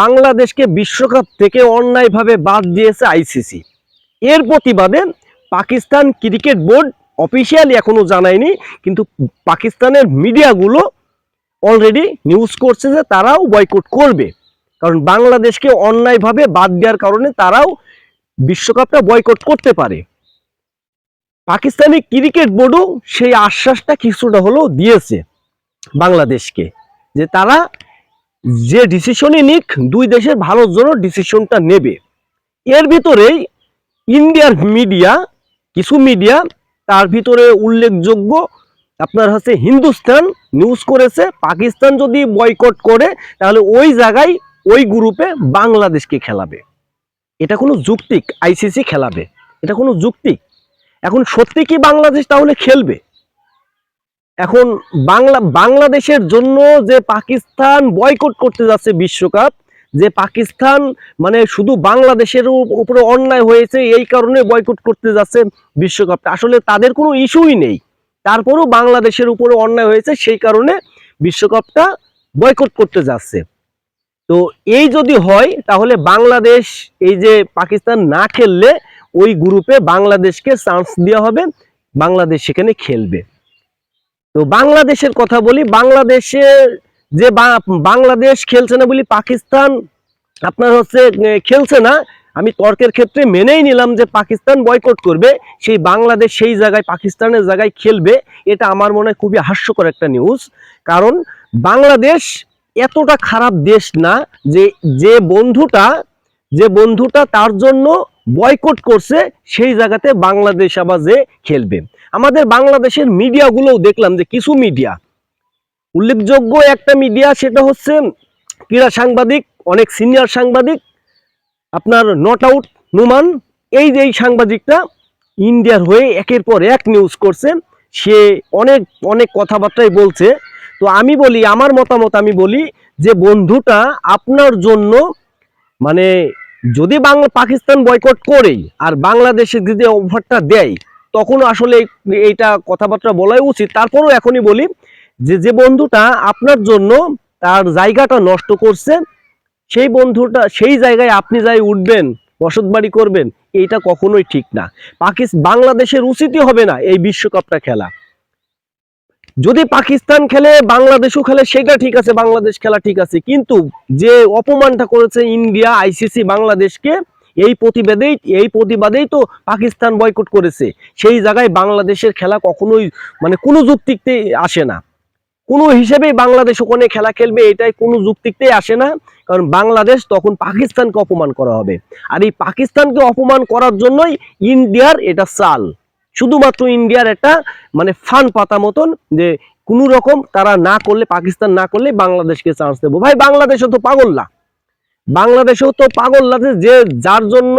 বাংলাদেশকে বিশ্বকাপ থেকে অন্যায়ভাবে বাদ দিয়েছে আইসিসি। এর প্রতিবাদে পাকিস্তান ক্রিকেট বোর্ড অফিসিয়ালি এখনও জানায়নি, কিন্তু পাকিস্তানের মিডিয়াগুলো অলরেডি নিউজ করছে যে তারাও বয়কট করবে। কারণ বাংলাদেশকে অন্যায়ভাবে বাদ দেওয়ার কারণে তারাও বিশ্বকাপটা বয়কট করতে পারে। পাকিস্তানি ক্রিকেট বোর্ডও সেই আশ্বাসটা কিছুটা হলেও দিয়েছে বাংলাদেশকে যে তারা যে ডিসিশনই নিক, দুই দেশের ভালোর জন্য ডিসিশনটা নেবে। এর ভিতরেই ইন্ডিয়ার মিডিয়া, কিছু মিডিয়া, তার ভিতরে উল্লেখযোগ্য আপনার হচ্ছে হিন্দুস্তান নিউজ করেছে, পাকিস্তান যদি বয়কট করে, তাহলে ওই জায়গায় ওই গ্রুপে বাংলাদেশকে খেলাবে। এটা কোনো যুক্তিক আইসিসি খেলাবে। এটা কোনো যুক্তিক এখন সত্যি কি বাংলাদেশ তাহলে খেলবে? এখন বাংলা, বাংলাদেশের জন্য যে পাকিস্তান বয়কট করতে যাচ্ছে বিশ্বকাপ, যে পাকিস্তান মানে শুধু বাংলাদেশের উপরে অন্যায় হয়েছে, এই কারণে বয়কট করতে যাচ্ছে বিশ্বকাপটা। আসলে তাদের কোনো ইস্যুই নেই। তারপরেও বাংলাদেশের উপরে অন্যায় হয়েছে, সেই কারণে বিশ্বকাপটা বয়কট করতে যাচ্ছে। তো এই যদি হয়, তাহলে বাংলাদেশ এই যে পাকিস্তান না খেললে ওই গ্রুপে বাংলাদেশকে চান্স দেওয়া হবে, বাংলাদেশ সেখানে খেলবে। তো বাংলাদেশের কথা বলি, বাংলাদেশে যে বাংলাদেশ খেলছে না বলি পাকিস্তান আপনার হচ্ছে খেলছে না। আমি তর্কের ক্ষেত্রে মেনেই নিলাম যে পাকিস্তান বয়কট করবে। সেই বাংলাদেশ সেই জায়গায়, পাকিস্তানের জায়গায় খেলবে, এটা আমার মনে হয় খুবই হাস্যকর একটা নিউজ কারণ বাংলাদেশ এতটা খারাপ দেশ না যে যে বন্ধুটা যে বন্ধুটা তার জন্য বয়কট করছে সেই জায়গাতে বাংলাদেশ আবার যে খেলবে। আমাদের বাংলাদেশের মিডিয়াগুলোও দেখলাম যে কিছু মিডিয়া, উল্লেখযোগ্য একটা মিডিয়া সেটা হচ্ছে ক্রীড়া সাংবাদিক, অনেক সিনিয়র সাংবাদিক, আপনার নট আউট নুমান, এই যে এই সাংবাদিকটা ইন্ডিয়ার হয়ে একের পর এক নিউজ করছে, সে অনেক অনেক কথাবার্তাই বলছে। তো আমি বলি, আমার মতামত আমি বলি যে বন্ধুটা আপনার জন্য মানে যদি বাংলা পাকিস্তান বয়কট করেই আর বাংলাদেশে যদি অফারটা দেয় তখন আসলে এই- এইটা কথাবার্তা বলাই উচিত। তারপরেও এখনই বলি যে যে বন্ধুটা আপনার জন্য তার জায়গাটা নষ্ট করছে, সেই বন্ধুটা, সেই জায়গায় আপনি যাই উঠবেন, বসত বাড়ি করবেন, এইটা কখনোই ঠিক না। পাকিস্তান বাংলাদেশের উচিতই হবে না এই বিশ্বকাপটা খেলা। যদি পাকিস্তান খেলে, বাংলাদেশও খেলে, সেটা ঠিক আছে, বাংলাদেশ খেলা ঠিক আছে। কিন্তু যে অপমানটা করেছে ইন্ডিয়া, আইসিসি বাংলাদেশকে, এই প্রতিবাদেই এই প্রতিবাদেই তো পাকিস্তান বয়কট করেছে। সেই জায়গায় বাংলাদেশের খেলা কখনোই মানে কোনো যুক্তিতে আসে না। কোনো হিসেবেই বাংলাদেশ ওখানে খেলা খেলবে, এটাই কোনো যুক্তিতেই আসে না। কারণ বাংলাদেশ তখন পাকিস্তানকে অপমান করা হবে। আর এই পাকিস্তানকে অপমান করার জন্যই ইন্ডিয়ার এটা চাল। শুধুমাত্র ইন্ডিয়ার একটা মানে ফান পাতা মতন যে কোনো রকম তারা না করলে, পাকিস্তান না করলে বাংলাদেশকে চান্স দেবো। ভাই, বাংলাদেশও তো পাগল না। বাংলাদেশেও তো পাগল যে যার জন্য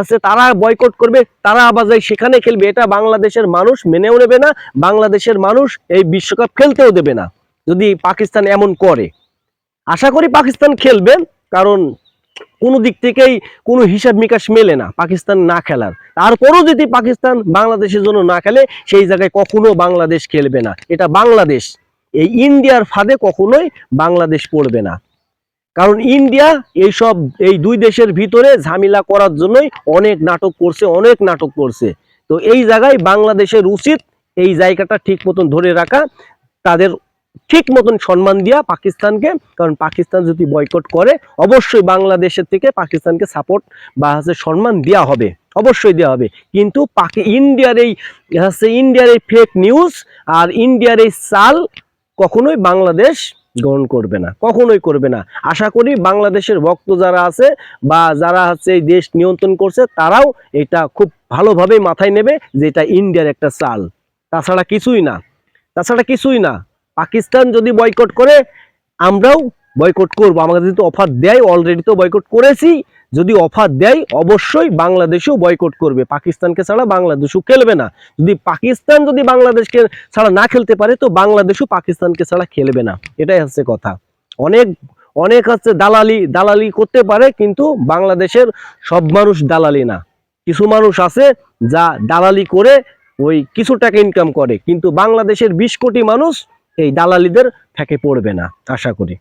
আছে তারা বয়কট করবে, তারা আবার যাই সেখানে খেলবে, এটা বাংলাদেশের মানুষ মেনেও নেবে না, বাংলাদেশের মানুষ এই বিশ্বকাপ খেলতেও দেবে না, যদি পাকিস্তান এমন করে। আশা করি পাকিস্তান খেলবে, কারণ কোনো দিক থেকেই কোনো হিসাব নিকাশ মেলে না, পাকিস্তান না খেলার। তারপরও যদি পাকিস্তান বাংলাদেশের জন্য না খেলে, সেই জায়গায় কখনো বাংলাদেশ খেলবে না। এটা বাংলাদেশ। এই ইন্ডিয়ার ফাঁদে কখনোই বাংলাদেশ পড়বে না। কারণ ইন্ডিয়া এইসব, এই দুই দেশের ভিতরে ঝামেলা করার জন্যই অনেক নাটক করছে, অনেক নাটক করছে। তো এই জায়গায় বাংলাদেশের উচিত এই জায়গাটা ঠিক মতন ধরে রাখা, তাদের ঠিক মতন সম্মান দিয়া পাকিস্তানকে, কারণ পাকিস্তান যদি বয়কট করে, অবশ্যই বাংলাদেশের থেকে পাকিস্তানকে সাপোর্ট বা হচ্ছে সম্মান দেওয়া হবে, অবশ্যই দেওয়া হবে। কিন্তু পাকি, ইন্ডিয়ার এই, হচ্ছে ইন্ডিয়ার এই ফেক নিউজ আর ইন্ডিয়ার এই চাল কখনোই বাংলাদেশ গ্রহণ করবে না, কখনোই করবে না। আশা করি বাংলাদেশের ভক্ত যারা আছে বা যারা হচ্ছে এই দেশ নিয়ন্ত্রণ করছে, তারাও এটা খুব ভালোভাবেই মাথায় নেবে যে এটা ইন্ডিয়ার একটা চাল তাছাড়া কিছুই না, তাছাড়া কিছুই না। পাকিস্তান যদি বয়কট করে, আমরাও বয়কট করব। আমাদের যদি অফার দেয় অলরেডি তো বয়কট করেছি। যদি অফার দেয়, অবশ্যই বাংলাদেশও বয়কট করবে। পাকিস্তানকে ছাড়া বাংলাদেশও খেলবে না। যদি পাকিস্তান যদি বাংলাদেশকে ছাড়া না খেলতে পারে, তো বাংলাদেশও পাকিস্তানকে ছাড়া খেলবে না। এটাই হচ্ছে কথা। অনেক অনেক হচ্ছে দালালি দালালি করতে পারে, কিন্তু বাংলাদেশের সব মানুষ দালালি না। কিছু মানুষ আছে যা দালালি করে ওই কিছু টাকা ইনকাম করে, কিন্তু বাংলাদেশের বিশ কোটি মানুষ এই দালালিদের ফেঁকে পড়বে না আশা করি।